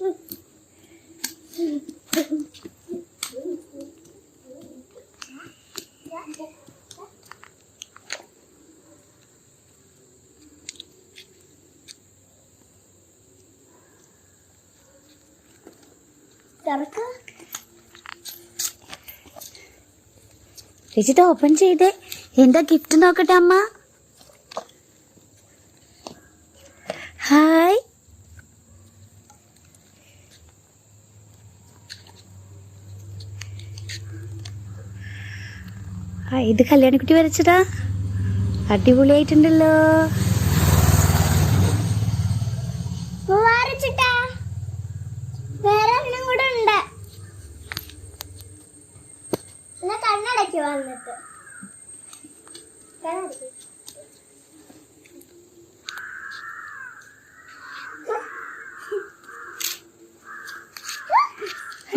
തുറക്ക്. ചേച്ചി ഇത് ഓപ്പൺ ചെയ്തേ. എന്താ ഗിഫ്റ്റ് നോക്കട്ടെ അമ്മ? ഹായ് ആ ഇത് കല്യാണിക്കുട്ടി വരച്ചതാ. അടിപൊളിയായിട്ടുണ്ടല്ലോ. വേറെ ഒന്നും കൂടെ ഉണ്ട്. കണ്ണടയ്ക്ക് വന്നിട്ട്. കണ്ണടയ്ക്ക്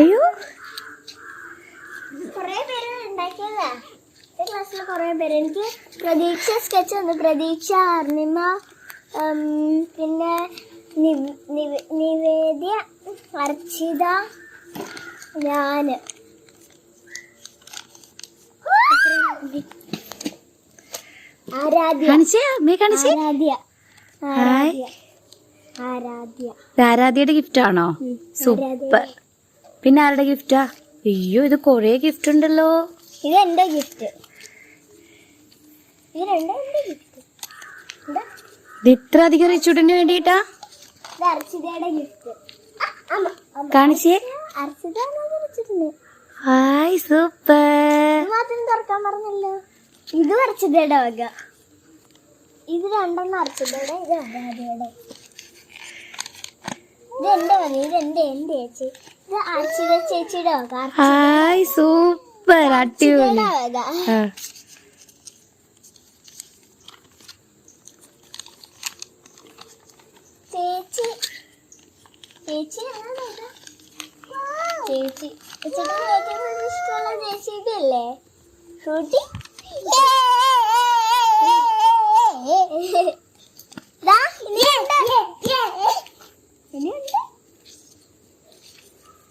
അയ്യോ കൊറേ പേര് ഉണ്ടാക്കിയതാ ക്ലാസ്സിൽ കുറേ പേര്. എനിക്ക് പ്രതീക്ഷ സ്കെച്ച് തന്നു പ്രതീക്ഷ അർണിമ പിന്നെ നിവ്- നിവ്- നിവേദ്യ അർച്ചിത ആരാധ്യ. ആരാധ്യയുടെ ഗിഫ്റ്റ് ആണോ? സൂപ്പർ പിന്നെ ആരുടെ ഗിഫ്റ്റാ അയ്യോ ഇത് കൊറേ ഗിഫ്റ്റ് ഉണ്ടല്ലോ. ഇത് എന്റെ ഗിഫ്റ്റ് ഇത് രണ്ടും എന്റെ ഗിഫ്റ്റ് ഇത്. ഇത്ര അധികം റിച്ചൂട്ടിന് വേണ്ടിയിട്ടാ? ഇത് അർച്ചിതയുടെ ഗിഫ്റ്റ് കാണിച്ചേ. Archita hi super. മാത്രം തുറക്കാൻ പറഞ്ഞല്ലോ. ഇത് അർച്ചിതയുടെ വക. ഇത് രണ്ടെണ്ണം അർച്ചിതയുടെ ഇത് അബാധയുടെ ഇത് വക ഇത് എന്റെ എന്റെ ചേച്ചി. ഇത് അർച്ചിത ചേച്ചിയുടെ വക ഹായ് സൂപ്പർ അടിപൊളി. ആ. ചേച്ചി. ചേച്ചി? ചേച്ചി. ഇഷ്ടമുള്ള ഫ്രൂട്ടി ഇനിയുണ്ട്. ഇനിയുണ്ട്.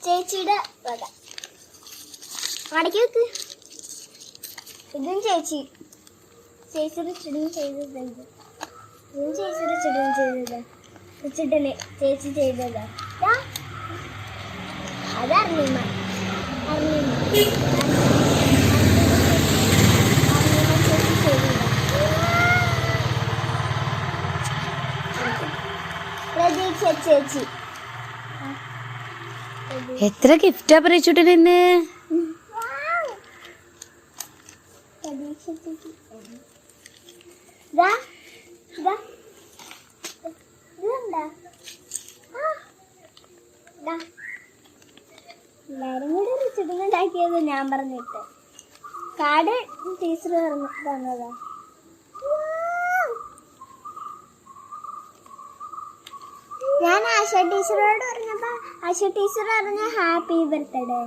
ചേച്ചിയുടെ വക. അടക്കി വെക്ക്. ഇതും ചേച്ചി. ചേച്ചിയുടെ ചുടും ചെയ്തതല്ല? ഇതും ചേച്ചിയുടെ ചുടും ചെയ്തതാ. ചുടൽ ചേച്ചി ചെയ്തതാ. അത് അർണിമ. ചേച്ചി ചെയ്തതാ. പ്രതീക്ഷ ചേച്ചി. എത്ര ഗിഫ്റ്റാ റിച്ചൂട്ടിന് ഇന്ന്? ദാ, ദാ. ഇതെന്താ? ആ. എല്ലാവരും കൂടി ഒരു ഞാൻ പറഞ്ഞിട്ട് കാട് ടീച്ചർ പറഞ്ഞു തന്നതാ ഞാൻ ആശ ടീച്ചറോട് പറഞ്ഞപ്പോ ആശ ടീച്ചർ പറഞ്ഞ ഹാപ്പി ബർത്ത്ഡേ